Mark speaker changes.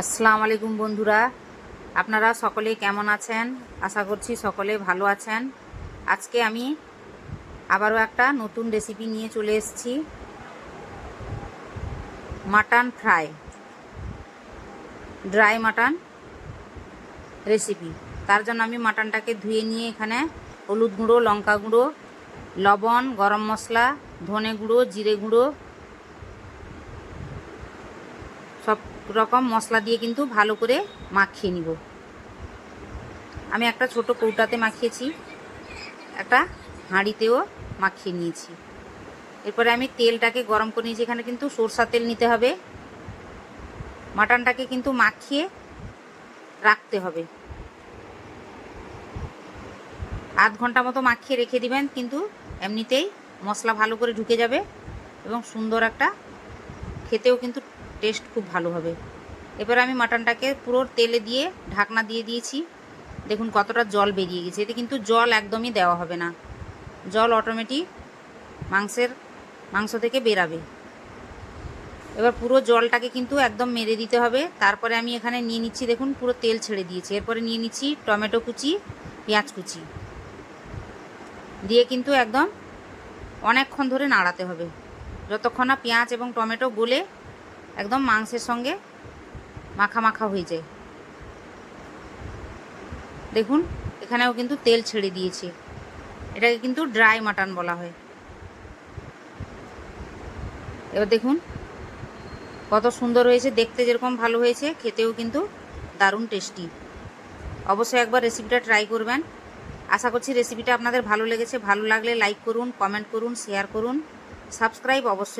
Speaker 1: আসসালামু আলাইকুম বন্ধুরা। আপনারা সকলে কেমন আছেন? আশা করছি সকলে ভালো আছেন। আজকে আমি আবারও একটা নতুন রেসিপি নিয়ে চলে এসেছি। Mutton fry. Dry mutton recipe তার জন্য আমি মাটনটাকে ধুয়ে নিয়ে এখানে হলুদ গুঁড়ো, লঙ্কা গুঁড়ো, লবণ, গরম মশলা, ধনে গুঁড়ো, জিরে গুঁড়ো সব রকম মশলা দিয়ে কিন্তু ভালো করে মাখিয়ে নিব। আমি একটা ছোট কৌটাতে মাখিয়েছি, একটা হাঁড়িতেও মাখিয়ে নিয়েছি। এরপরে আমি তেলটাকে গরম করে নিয়েছি, এখানে কিন্তু সরষা তেল নিতে হবে। মাটনটাকে কিন্তু মাখিয়ে রাখতে হবে। আধ ঘণ্টা মতো মাখিয়ে রেখে দিবেন, কিন্তু এমনিতেই মশলা ভালো করে ঢুকে যাবে এবং সুন্দর একটা খেতেও কিন্তু টেস্ট খুব ভালো হবে। এবার আমি মাটনটাকে পুরো তেলে দিয়ে ঢাকনা দিয়ে দিয়েছি। দেখুন কতটা জল বেরিয়ে গেছে। এতে কিন্তু জল একদমই দেওয়া হবে না। জল অটোমেটিক মাংসের, মাংস থেকে বেরাবে। এবার পুরো জলটাকে কিন্তু একদম মেরে দিতে হবে। তারপরে আমি এখানে নিয়ে নিচ্ছি, দেখুন, পুরো তেল ছেড়ে দিয়েছি। এরপরে নিয়ে নিচ্ছি টমেটো কুচি, পেঁয়াজ কুচি। দিয়ে কিন্তু একদম অনেকক্ষণ ধরে নাড়াতে হবে। যতক্ষণ না পেঁয়াজ এবং টমেটো গলে একদম মাংসের সঙ্গে মাখা মাখা হয়ে যায়। দেখুন, এখানেও কিন্তু তেল ছেড়ে দিয়েছে। এটাকে কিন্তু ড্রাই মাটন বলা হয়। এবার দেখুন, কত সুন্দর হয়েছে, দেখতে যেরকম ভালো হয়েছে, খেতেও কিন্তু দারুণ টেস্টি অবশ্যই একবার রেসিপিটা ট্রাই করবেন। আশা করছি রেসিপিটা আপনাদের ভালো লেগেছে। ভালো লাগলে লাইক করুন কমেন্ট করুন শেয়ার করুন। সাবস্ক্রাইব অবশ্যই।